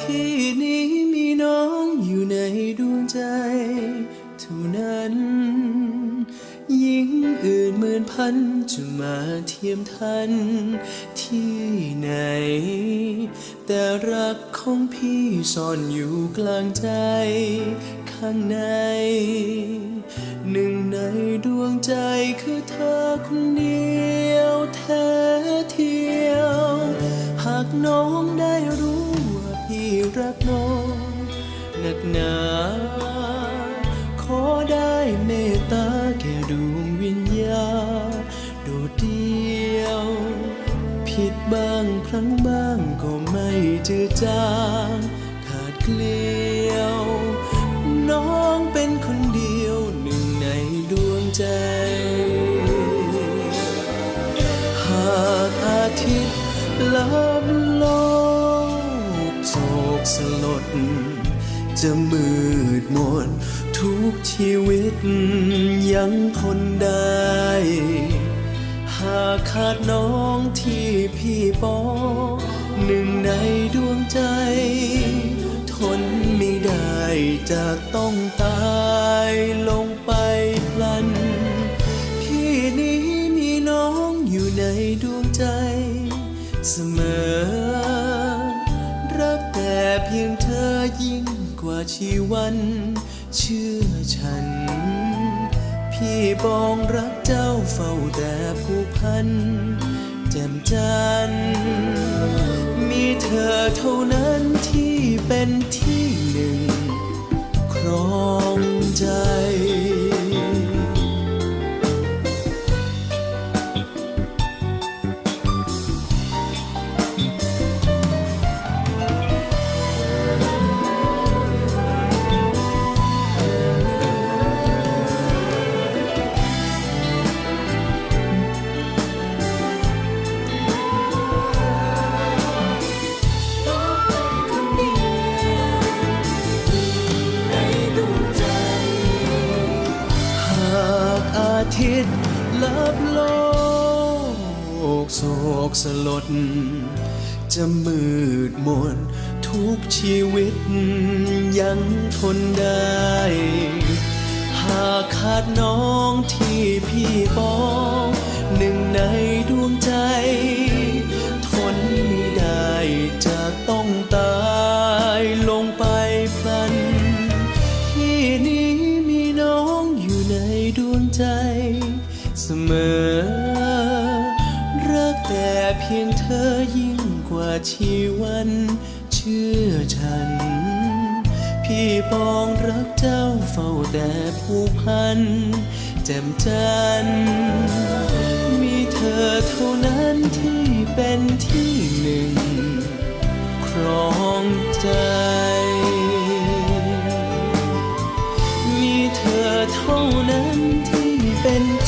ที่นี้มีน้องอยู่ในดวงใจ เท่านั้น ยิ่งอื่นหมื่นพันจะมาเทียมทัน ที่ไหน แต่รักของพี่ซ่อนอยู่กลางใจ ข้างใน หนึ่งในดวงใจคือเธอคนเดียวแท้เทียว หากน้องได้รู้ ที่รักน้องหนักหนา ขอได้เมตตาแก่ดวงวิญญาโดดเดียว ผิดบ้างพลั้งบ้างก็ไม่เจืดจางขาดเกลียว โศกสลด จะมืดมนทุกชีวิตยังทนได้ หากขาดน้องที่พี่ปอหนึ่งในดวงใจ ทนไม่ได้จะต้องตายลงไปพลัน พี่นี้มีน้องอยู่ในดวงใจ เสมอ พียงเธอยิ่งกว่าชีวัน เชื่อฉัน พี่บองรักเจ้าเฝ้าแต่ผูกพันแจ่มจัน มีเธอเท่านั้นที่เป็นที่หนึ่ง ทิตย์ลับโลกโศกสลด จะมืดมนทุกชีวิตยังทนได้ หากขาดน้องที่พี่ปองหนึ่งในดวงใจ ทนไม่ได้จะต้องตา ดวงใจ เสมอ รักแต่เพียงเธอยิ่งกว่าชีวันเชื่อฉัน พี่ปองรักเจ้าเฝ้าแต่ผู้พันแจ่มจันทร์มีเธอเท่านั้นที่เป็นที่หนึ่ง ครองใจ เท่านั้นที่เป็น